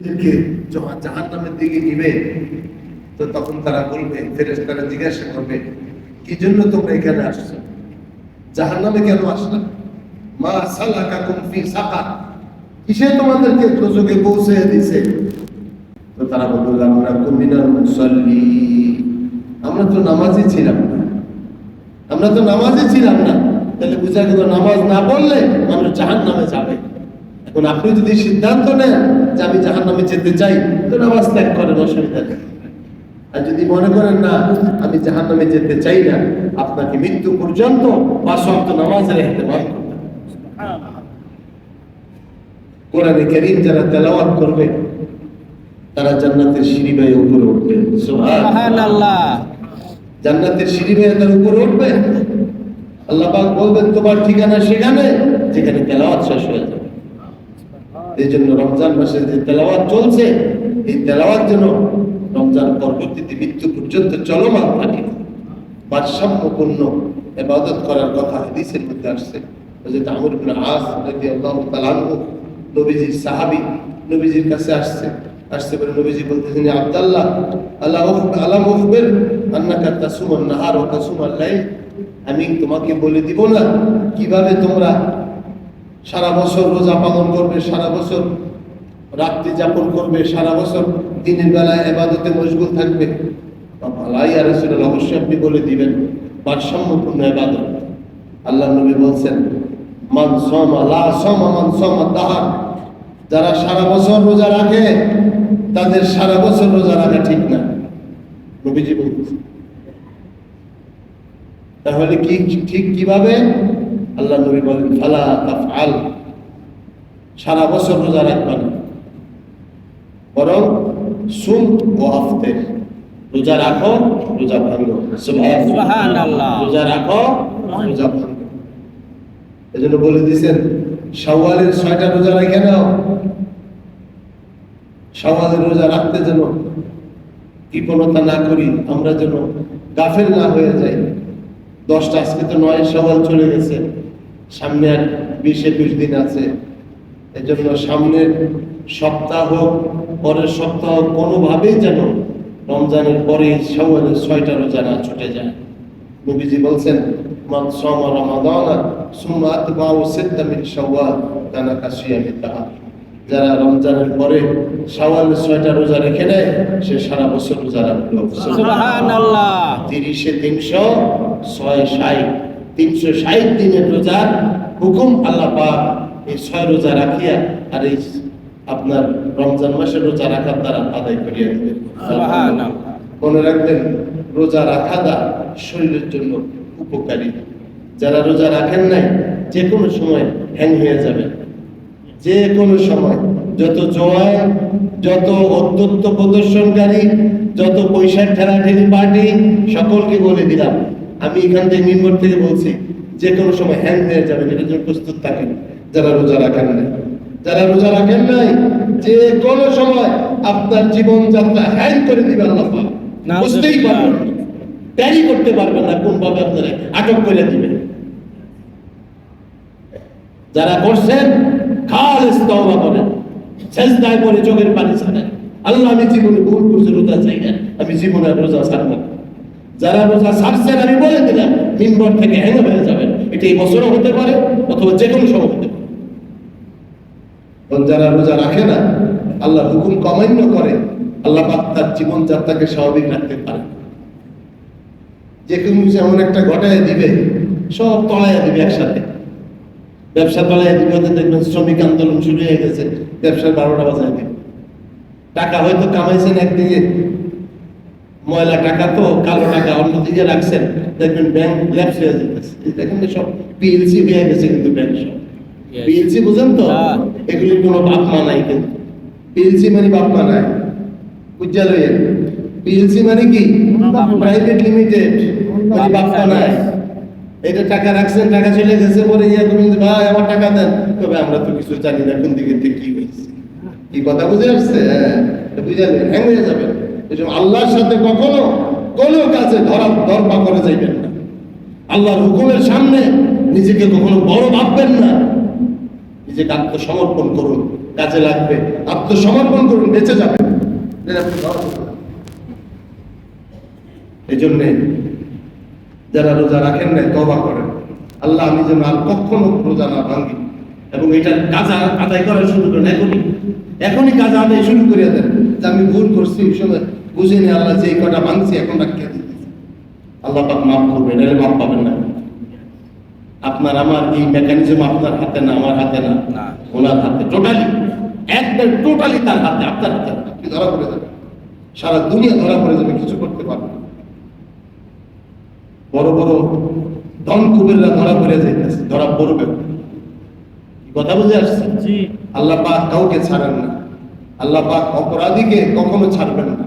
জাহান নামের দিকে নিবে, তো তখন তারা বলবে ফেরেস্তারা জিজ্ঞাসা করবে, কি জন্য তোমরা এখানে আসছো? জাহান নামে কেন আসলা? মা সালাকা কুমফি সাকার। কিসে তোমাদেরকে দোজকে পৌঁছে দিছে তো তারা বলল, আমরা কুমিনার মুসল্লি। আমরা তো নামাজই ছিলাম না। আমরা তো নামাজই ছিলাম না। তাহলে বুঝা গেল নামাজ না পড়লে মানুষ জাহান নামে যাবে। এখন আপনি যদি সিদ্ধান্ত নেন যে আমি জাহান নামে যেতে চাই তো নামাজ ত্যাগ করেন অসুবিধা নেই। আর যদি মনে করেন না আমি জাহান নামে যেতে চাই না আপনাকে মৃত্যু পর্যন্ত বা শব্দ নামাজের এহতেমাম কোরআনে করিম যারা তেলাওয়াত করবে তারা জান্নাতের সিঁড়ি বেয়ে উপরে উঠবে। জান্নাতের সিঁড়ি বেয়ে তার উপরে উঠবে। আল্লাহ বলবেন তোমার ঠিকানা সেখানে যেখানে তেলাওয়াত শেষ হয়ে যাবে। এই জন্য রমজান মাসে যে তেলাওয়াত চলছে, এই তেলাওয়াত যেন রমজান পরবর্তীতে মৃত্যু পর্যন্ত চলমান থাকে। ভারসাম্যপূর্ণ এবাদত করার কথা হাদিসের মধ্যে আসছে। নবীজির নবীজির কাছে আসছে। নবীজি বলতেছেন "ইয়া আব্দুল্লাহ আল্লাহ আমি তোমাকে বলে দিব না কীভাবে তোমরা সারা বছর রোজা পালন করবে, সারা বছর রাত্রি যাপন করবে, সারা বছর দিনের বেলায় এবাদতে মশগুল থাকবে। আলাই আর রসুল অবশ্যই আপনি বলে দিবেন, ভারসাম্যপূর্ণ এবাদত। আল্লাহ নবী বলছেন, মান সমা, লা সমা, মান তাহার। যারা সারা বছর রোজা রাখে, তাদের সারা বছর রোজা রাখা ঠিক না। নবীজি তাহলে কি ঠিক কীভাবে? আল্লাহ নবী বলেন ফালা তাফআল। সারা বছর রোজা রাখবা না। বরং সুম ও আফতের রোজা রাখো রোজা ভাঙো। সুবহানাল্লাহ। রোজা রাখো রোজা ভাঙো। এজন্য বলে দিয়েছেন শাওয়ালের ছয়টা রোজা রেখে নাও। শাওয়ালের রোজা রাখতে যেন কৃপণতা না করি আমরা যেন গাফেল না হয়ে যাই। দশটা আজকে তো নয় সওয়াল চলে গেছে। সামনে আর বিশ একুশ দিন আছে। এজন্য সামনের সপ্তাহ হোক পরের সপ্তাহ হোক, কোনোভাবেই যেন রমজানের পরে সওয়ালের ছয়টা রোজা না ছুটে যায়। নবীজি বলছেন মান সামা রমাদানা সুম্মা আতবাউ মিন শাওয়াল কানা তাহার যারা রমজানের পরে শাওয়ালের ছয়টা রোজা রেখে নেয় সে সারা বছর রোজা রাখল। তিরিশে তিনশো ছয় ষাট। তিনশো ষাট দিনের রোজার হুকুম আল্লাহ পাক এই ছয় রোজা রাখিয়া আর এই আপনার রমজান মাসের রোজা রাখার দ্বারা আদায় করিয়া দিবেন মনে রাখবেন রোজা রাখা দা শরীরের জন্য উপকারী। যারা রোজা রাখেন নাই যে কোনো সময় হ্যাং হয়ে যাবে। যে কোনো সময় যত জোয়ান যত অত্যন্ত প্রদর্শনকারী যত পয়সার ঠেলাঠেলি পার্টি সকলকে বলে দিলাম আমি এখান থেকে মিম্বর থেকে বলছি যে কোনো সময় হ্যাং হয়ে যাবে এটার জন্য প্রস্তুত থাকেন যারা রোজা রাখেন নাই। যারা রোজা রাখেন নাই যে কোনো সময় আপনার জীবনযাত্রা হ্যাং করে দিবে আল্লাহ বুঝতেই পারবেন না। ট্যারি করতে পারবেন না কোন ভাবে আপনারা আটক করে দিবে যারা করছেন খালেস তওবা করেন। সেজদায় পরে চোখের পানি ছাড়েন। আল্লাহ আমি জীবনে ভুল করছি রোজা চাই না। আমি জীবনে রোজা ছাড়বো না। যারা রোজা ছাড়ছেন আমি বলে দিলাম, মিম্বর থেকে হ্যাং হয়ে যাবেন। এটা এই বছরও হতে পারে, অথবা যে কোনো সময় হতে পারে। যারা রোজা রাখে না আল্লাহ হুকুম কমান্য করে, আল্লাহ পাক তার জীবনযাত্রাকে স্বাভাবিক রাখতে পারে যে কোনো কিছু এমন একটা ঘটায় দিবে, সব তলায় দিবে একসাথে। ব্যবসা তলায় দিবে, ওদের দেখবেন শ্রমিক আন্দোলন শুরু হয়ে গেছে, ব্যবসার বারোটা বাজায় দিবে। টাকা হয়তো কামাইছেন একদিকে ময়লা টাকা তো কালো টাকা অন্যদিকে রাখছেন দেখবেন ব্যাংক ল্যাপস হয়ে যেতেছে এই দেখেন সব পিএলসি হয়ে গেছে কিন্তু ব্যাংক সব। পিএলসি বুঝেন তো। এগুলির কোনো বাপ মা নাই কিন্তু। পিএলসি মানে বাপ মা নাই। বুঝা লইয়েন পিএলসি মানে কি? প্রাইভেট লিমিটেড মানে বাপ মা নাই। এটা টাকা রাখছেন টাকা চলে গেছে পরে ইয়া তুমি ভাই আমার টাকা দেন। তবে আমরা তো কিছু জানি না কোন দিকে কি হয়েছে। কি কথা বুঝে আসছে? হ্যাঁ বুঝালেন হ্যাং হয়ে যাবেন। এই আল্লাহর সাথে কখনো কোনো কাজে ধরা, ধরপা করে যাইবেন না। আল্লাহর হুকুমের সামনে নিজেকে কখনো বড় ভাববেন না। নিজেকে আত্মসমর্পণ করুন, কাজে লাগবে। আত্মসমর্পণ করুন, বেঁচে যাবেন। এই জন্যে যারা রোজা রাখেন না তবা করেন। আল্লাহ আমি যেন আর কখনো রোজা না ভাঙি। এবং এটার কাজা আদায় করা শুরু করেন এখনই এখনই কাজা আদায় শুরু করিয়া দেন। যে আমি ভুল করছি ওই সময় বুঝে নি আল্লাহ যে কটা ভাঙছি এখন রাখিয়ে দিতেছি। আল্লাহ পাক মাফ করবেন এর মাফ পাবেন না। আপনার আমার এই মেকানিজম আপনার হাতে না আমার হাতে না। ওনার হাতে টোটালি একবার টোটালি তার হাতে আপনার হাতে। আপনি ধরা পড়ে যাবেন। সারা দুনিয়া ধরা পড়ে যাবে কিছু করতে পারবে বড় বড় ধন কুবেররা ধরা পড়ে যাইতেছে ধরা পড়বে। কথা বুঝে আসছে আল্লাহ পাক কাউকে ছাড়েন না। আল্লাহ পাক অপরাধীকে কখনো ছাড়বেন না।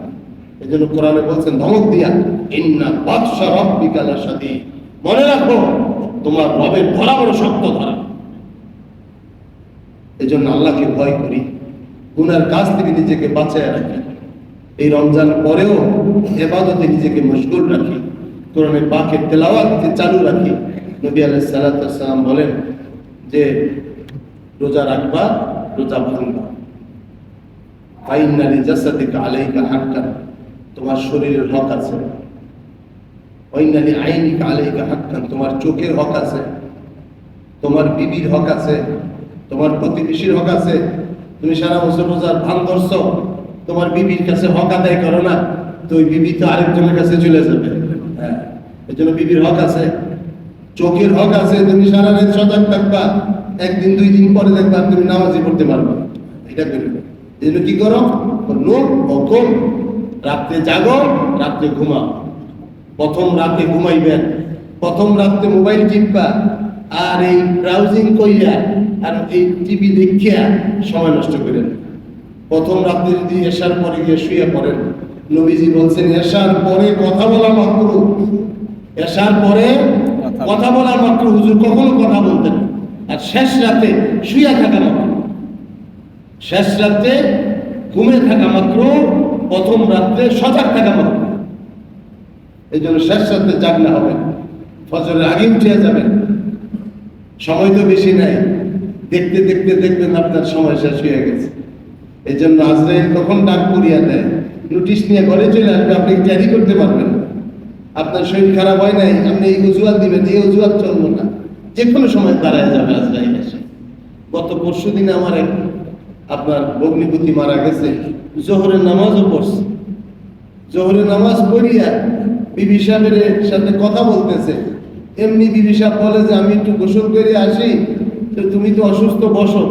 এই জন্য কোরআনে বলছেন, ধমক দিয়া, ইন্না বাদশা রব্বিকা লাশাদীদ মনে রাখো, তোমার রবের ধরা বড় শক্ত ধরা। এই জন্য আল্লাহকে ভয় করি। গুনার কাজ থেকে নিজেকে বাঁচায় রাখি। এই রমজান পরেও এবাদতে নিজেকে মশগুল রাখি। কোরআনে পাকের তেলাওয়াতকে চালু রাখি। নবী আলাইহিস সালাম বলেন যে, রোজা রাখবা, রোজা ভাঙবা। ফাইনালি জাসাদিকা আলাইকা হাক্কান। তোমার শরীরের হক আছে। আলাইকা হাক্কান, তোমার চোখের হক আছে, তোমার বিবির হক আছে, তোমার প্রতিবেশীর হক আছে। তুমি সারা বছর রোজার ভান ধরছো তোমার বিবির কাছে হক আদায় করো না, তো ওই বিবি তো আরেকজনের কাছে চলে যাবে। হ্যাঁ এই জন্য বিবির হক আছে, চোখের হক আছে, তুমি সারা রাত সজাগ থাকবা, একদিন, দুই দিন পরে দেখবা তুমি নামাজি পড়তে পারবা। এটা করবে। এই কি করো? নো হুকুম রাত্রে জাগো রাত্রে ঘুমাও। প্রথম রাতে ঘুমাইবেন। প্রথম রাতে মোবাইল টিপবা আর এই ব্রাউজিং কইরা আর এই টিভি দেখিয়া সময় নষ্ট করেন। প্রথম রাতে যদি এশার পরে গিয়ে শুয়ে পড়েন নবীজি বলছেন এসার পরে কথা বলা মাত্র। এশার পরে কথা কথা বলা মাত্র। হুজুর কখনো কথা বলতেন আর শেষ রাতে শুয়ে থাকা মাত্র। শেষ রাতে ঘুমে থাকা মাত্র। প্রথম রাত্রে সজাগ থাকা মাত্র এই জন্য শেষ রাতে জাগনা হবে। ফজরের আগে উঠিয়া যাবেন। সময় তো বেশি নাই। দেখতে দেখতে, দেখবেন আপনার সময় শেষ হয়ে গেছে। এই জন্য আজরাইল কখন ডাক করিয়া দেয়? নোটিশ নিয়ে ঘরে চলে আসবে, আপনি ক্যারি করতে পারবেন আপনার শরীর খারাপ হয় নাই, আপনি এই অজুহাত দিবেন, এই অজুহাত চলবো না। যে কোনো সময় দাঁড়ায় যাবে আজরাইল এসে। গত পরশু দিনে আমার এক আপনার ভগ্নিপতি মারা গেছে জোহরের নামাজও পড়ছে। জোহরের নামাজ পড়িয়া বিবি সাহেবের সাথে কথা বলতেছে। এমনি বিবি সাহেব বলে যে আমি একটু গোসল করে আসি তুমি তো অসুস্থ বসো।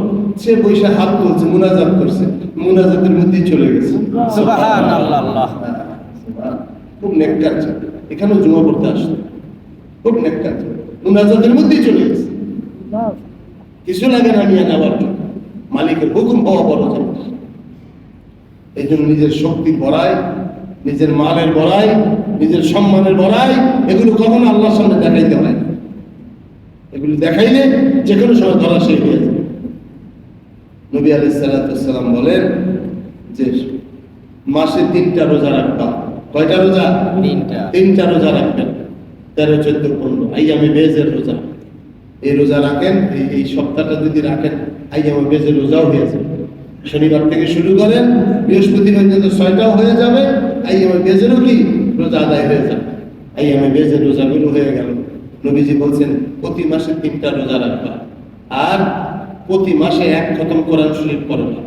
সে বৈশা হাত তুলছে মুনাজাত করছে। মুনাজাতের মধ্যেই চলে গেছে। খুব নেককার ছিল। এখানেও জমা পড়তে আসতো। খুব নেককার ছিল। মুনাজাতের মধ্যেই চলে গেছে। কিছু লাগে না নিয়ে নেওয়ার জন্য। মালিকের হুকুম হওয়া বড় জিনিস এই জন্য নিজের শক্তির বড়াই নিজের মালের বড়াই নিজের সম্মানের বড়াই এগুলো কখনো আল্লাহর সামনে দেখাইতে হয় না। এগুলো দেখাইলে যে কোনো সময় ধরা সেই হয়ে যাবে নবী আলি সালাম বলেন যে মাসে তিনটা রোজা রাখবা। কয়টা রোজা? তিনটা। তিনটা রোজা রাখবেন। তেরো চোদ্দ পনেরো। আইয়ামে বেজের রোজা। এই রোজা রাখেন এই এই সপ্তাহটা যদি রাখেন আইয়ামে বেজের রোজাও হয়ে যাবে। শনিবার থেকে শুরু করেন বৃহস্পতিবার পর্যন্ত ছয়টাও হয়ে যাবে। আইয়ামে বেজেরও কি? রোজা আদায় হয়ে যাবে। আইয়ামে বেজের রোজাগুলো হয়ে গেল। নবীজি বলছেন, প্রতি মাসে তিনটা রোজা রাখবা। আর প্রতি মাসে এক খতম কোরআন শরীফ পড়বা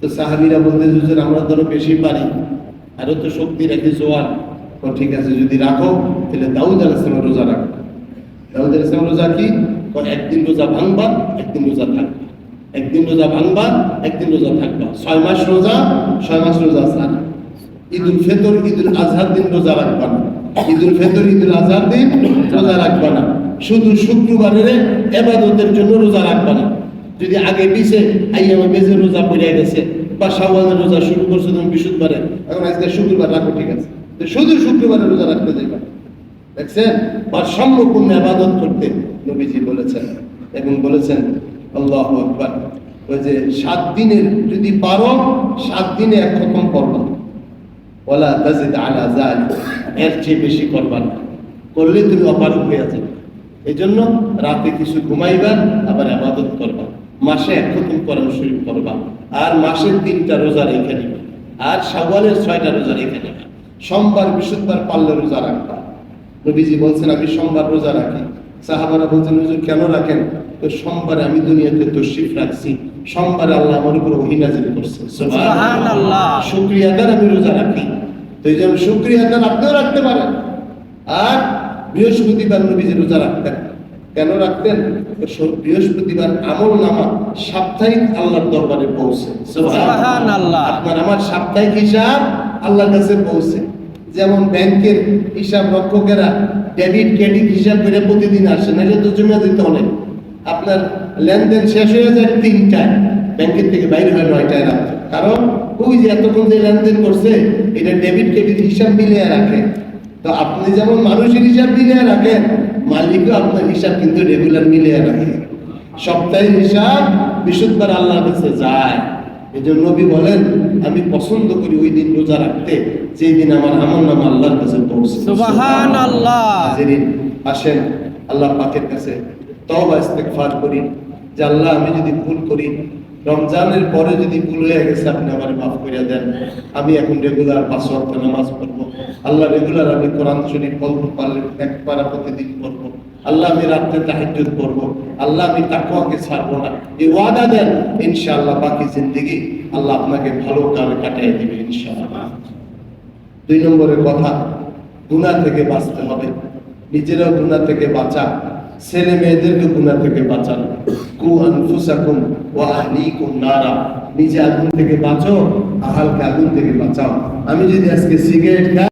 তো সাহাবিরা বলতে, হুজুর, আমরা ধরো বেশি পারি। আরও তো শক্তি রেখে জোয়ার ঠিক আছে, যদি রাখো, তাহলে দাউদ আলাইসলাম রোজা রাখো। দাউদ আলাইসলাম রোজা কি? একদিন রোজা ভাঙবা, একদিন রোজা থাকবা। একদিন রোজা ভাঙবা, একদিন রোজা থাকবা। ছয় মাস রোজা, ছয় মাস রোজা সারা ঈদুল ফেতর, ঈদুল আজহার দিন রোজা রাখবা না। ঈদুল ফেতর, ঈদুল আজহার দিন রোজা রাখবা না। শুধু শুক্রবারের এবাদতের জন্য রোজা রাখবা না। যদি আগে পিছে আইয়ামা বেজে রোজা পড়ে গেছে বা শাওয়ালের রোজা শুরু করছ তুমি বিশুদ্ধবারে এখন আজকে শুক্রবার রাখো, ঠিক আছে। শুধু শুক্রবারে রোজা রাখতে যাইবা দেখছেন? বা ভারসাম্যপূর্ণ আবাদত করতে নবীজি বলেছেন এবং বলেছেন, আল্লাহ আকবার। ওই যে সাত দিনের যদি পারো, সাত দিনে এক রকম করবা। ওলা তাজিদ আলা জাল এর চেয়ে বেশি করবা না। করলে তুমি অপারক হয়ে যাবে। এই জন্য রাতে কিছু ঘুমাইবা, আবার আবাদত করবা। মাসে এক খতম কোরআন শরীফ পড়বা। আর মাসের তিনটা রোজা রেখে নিবা আর শাওয়ালের ছয়টা রোজা রেখে নিবা সোমবার, বৃহস্পতিবার পারলে রোজা রাখবা। নবীজি বলছেন, আমি সোমবার রোজা রাখি। সাহাবারা বলছেন হুজুর কেন রাখেন? তো সোমবারে আমি দুনিয়াতে তশরিফ রাখছি। সোমবারে আল্লাহ আমার উপর ওহী নাজিল করছে সুবহানাল্লাহ। শুকরিয়া আদার আমি রোজা রাখি। তো এই জন্য শুকরিয়া আদার আপনিও রাখতে পারেন। আর বৃহস্পতিবার নবীজি রোজা রাখতেন। কেন রাখতেন? বৃহস্পতিবার আমল নামা সাপ্তাহিক আল্লাহর দরবারে পৌঁছে। সুবহানাল্লাহ। আপনার আমার সাপ্তাহিক হিসাব আল্লাহর কাছে পৌঁছে। যেমন ব্যাংকের হিসাব রক্ষকেরা ডেবিট, ক্রেডিট হিসাব করে প্রতিদিন আসে, নাহলে তো জমা দিতে অনেক আপনার লেনদেন শেষ হয়ে যায় তিনটায়, ব্যাংকের থেকে বাইরে হয় নয়টায় রাখতে কারণ ওই যে এতক্ষণ যে লেনদেন করছে, এটা ডেবিট, ক্রেডিট হিসাব মিলিয়ে রাখে। তো আপনি যেমন মানুষের হিসাব মিলিয়ে রাখেন, মালিকও আপনার হিসাব কিন্তু রেগুলার মিলিয়ে রাখে। সপ্তাহের হিসাব বিশুদ্ধবার আল্লাহর কাছে যায়। এই জন্য নবী বলেন আমি পছন্দ করি ওই দিন রোজা রাখতে যেই দিন আমার আমল নাম আল্লাহর কাছে পৌঁছে আসেন আল্লাহ পাকের কাছে তওবা ইস্তেগফার করি। যে আল্লাহ আমি যদি ভুল করি রমজানের পরে যদি ভুল হয়ে গেছে আপনি আমার মাফ করে দেন। আমি এখন রেগুলার পাঁচ ওয়াক্ত নামাজ পড়ব। আল্লাহ রেগুলার আমি কোরআন শরীফ বলব পারলে এক পারা প্রতিদিন পড়ব। আল্লাহ আমি রাত্রে তাহাজ্জুদ করব, আল্লাহ আমি তাকওয়াকে ছাড়বো না। এই ওয়াদা দেন, ইনশাআল্লাহ বাকি জিন্দেগি আল্লাহ আপনাকে ভালো কালে কাটিয়ে দিবে, ইনশাআল্লাহ। দুই নম্বরের কথা, গুনাহ থেকে বাঁচতে হবে। নিজেরাও গুনাহ থেকে বাঁচা ছেলে মেয়েদেরকে গুনাহ থেকে বাঁচানো। কু আনফুসাকুম ওয়া আহলিকুম নারা, নিজে আগুন থেকে বাঁচো, আহালকে আগুন থেকে বাঁচাও। আমি যদি আজকে সিগারেট খাই